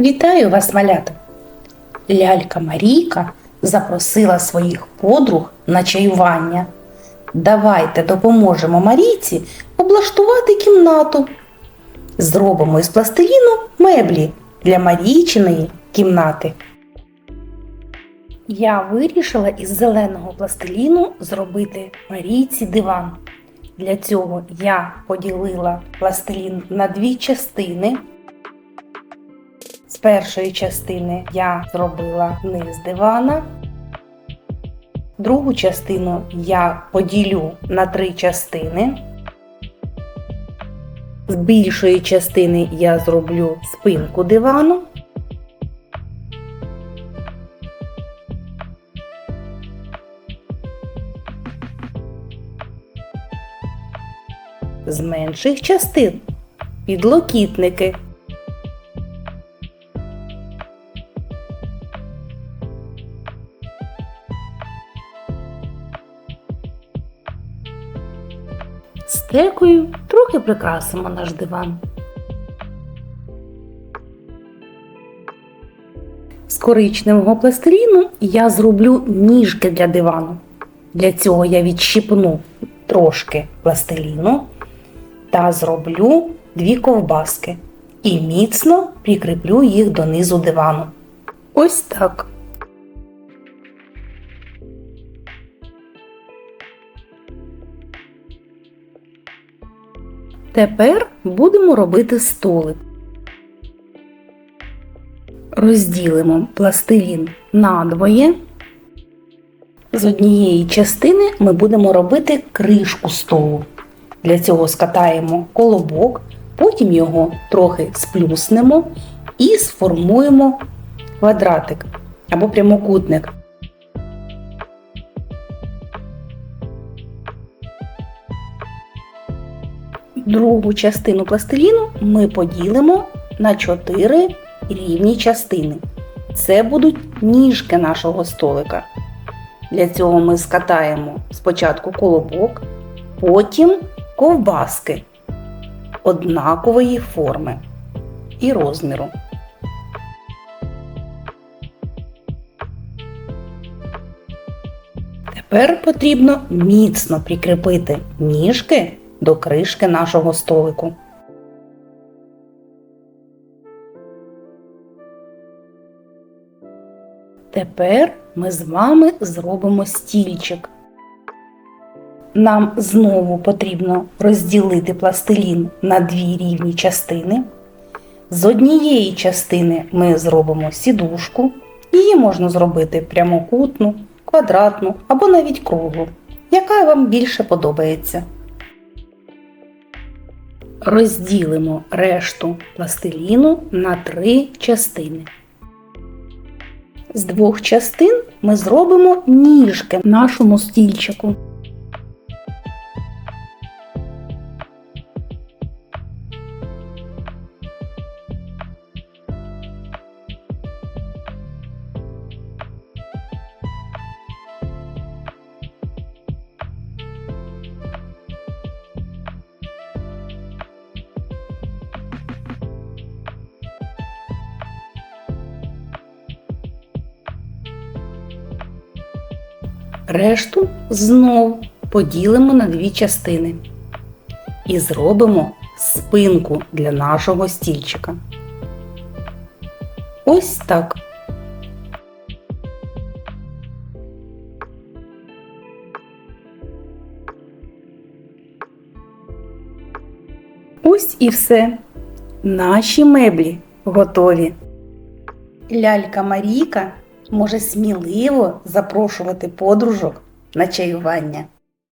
Вітаю вас, малята! Лялька Марійка запросила своїх подруг на чаювання. Давайте допоможемо Марійці облаштувати кімнату. Зробимо із пластиліну меблі для Марійчиної кімнати. Я вирішила із зеленого пластиліну зробити Марійці диван. Для цього я поділила пластилін на дві частини. З першої частини я зробила низ дивана. Другу частину я поділю на три частини. З більшої частини я зроблю спинку дивану. З менших частин підлокітники. Стекою трохи прикрасимо наш диван. З коричневого пластиліну я зроблю ніжки для дивану. Для цього я відщипну трошки пластиліну та зроблю дві ковбаски і міцно прикріплю їх донизу дивану. Ось так. Тепер будемо робити столик. Розділимо пластилін надвоє. З однієї частини ми будемо робити кришку столу. Для цього скатаємо колобок, потім його трохи сплюснемо і сформуємо квадратик або прямокутник. Другу частину пластиліну ми поділимо на 4 рівні частини. Це будуть ніжки нашого столика. Для цього ми скатаємо спочатку колобок, потім ковбаски однакової форми і розміру. Тепер потрібно міцно прикріпити ніжки до кришки нашого столику. Тепер ми з вами зробимо стільчик. Нам знову потрібно розділити пластилін на дві рівні частини. З однієї частини ми зробимо сідушку, її можна зробити прямокутну, квадратну або навіть круглу, яка вам більше подобається. Розділимо решту пластиліну на три частини. З двох частин ми зробимо ніжки нашому стільчику. Решту знов поділимо на дві частини і зробимо спинку для нашого стільчика. Ось так. Ось і все. Наші меблі готові. Лялька Марійка може сміливо запрошувати подружок на чаювання.